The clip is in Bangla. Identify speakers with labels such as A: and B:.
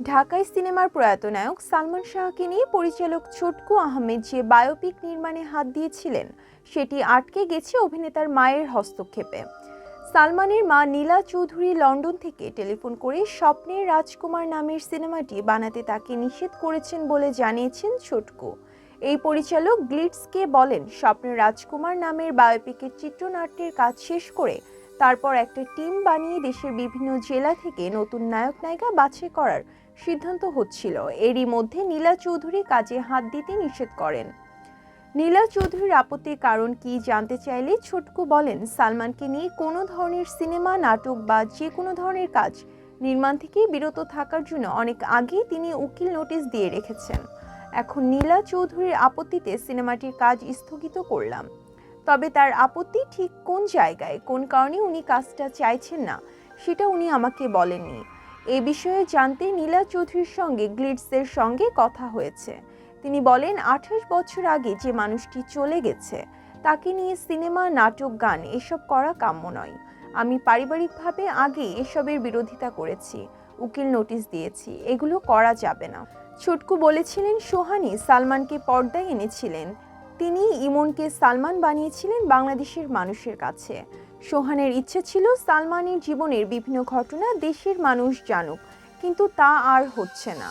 A: ঢাকায় সিনেমার প্রয়াত নায়ক সালমান শাহকে নিয়ে পরিচালক ছোটকু আহমেদ যে বায়োপিক নির্মাণে হাত দিয়েছিলেন, সেটি আটকে গেছে অভিনেতার মায়ের হস্তক্ষেপে। সালমানের মা নীলা চৌধুরী লন্ডন থেকে টেলিফোন করে স্বপ্নের রাজকুমার নামের সিনেমাটি বানাতে তাকে নিষেধ করেছেন বলে জানিয়েছেন ছোটকু। এই পরিচালক গ্লিটসকে বলেন স্বপ্নের রাজকুমার নামের বায়োপিকের চিত্রনাট্যের কাজ শেষ করে তারপর একটা টিম বানিয়ে দেশের বিভিন্ন জেলা থেকে নতুন নায়ক নায়িকা বাছাই করার সিদ্ধান্ত হচ্ছিল। এরই মধ্যে নীলা চৌধুরী কাজে হাত দিতে নিষেধ করেন। নীলা চৌধুরীর আপত্তির কারণ কি জানতে চাইলে ছোটকু বলেন, সালমানকে নিয়ে কোনো ধরনের সিনেমা, নাটক বা যে কোনো ধরনের কাজ নির্মাণ থেকে বিরত থাকার জন্য অনেক আগেই তিনি উকিল নোটিশ দিয়ে রেখেছেন। এখন নীলা চৌধুরীর আপত্তিতে সিনেমাটির কাজ স্থগিত করলাম। তবে তার আপত্তি ঠিক কোন জায়গায়, কোন কারণে উনি কাজটা চাইছেন না, সেটা উনি আমাকে বলেননি। এ বিষয়ে জানতে নীলা চৌধুরীর সঙ্গে গ্লিডসের সঙ্গে কথা হয়েছে। তিনি বলেন, আঠাশ বছর আগে যে মানুষটি চলে গেছে, তাকে নিয়ে সিনেমা, নাটক, গান এসব করা কাম্য নয়। আমি পারিবারিকভাবে আগে এসবের বিরোধিতা করেছি, উকিল নোটিশ দিয়েছি, এগুলো করা যাবে না। ছুটকু বলেছিলেন, সোহানি সালমানকে পর্দায় এনেছিলেন তিনি ইমনকে সালমান বানিয়েছিলেন বাংলাদেশের মানুষের কাছে। সোহানের ইচ্ছে ছিল সালমানের জীবনের বিভিন্ন ঘটনা দেশের মানুষ জানুক, কিন্তু তা আর হচ্ছে না।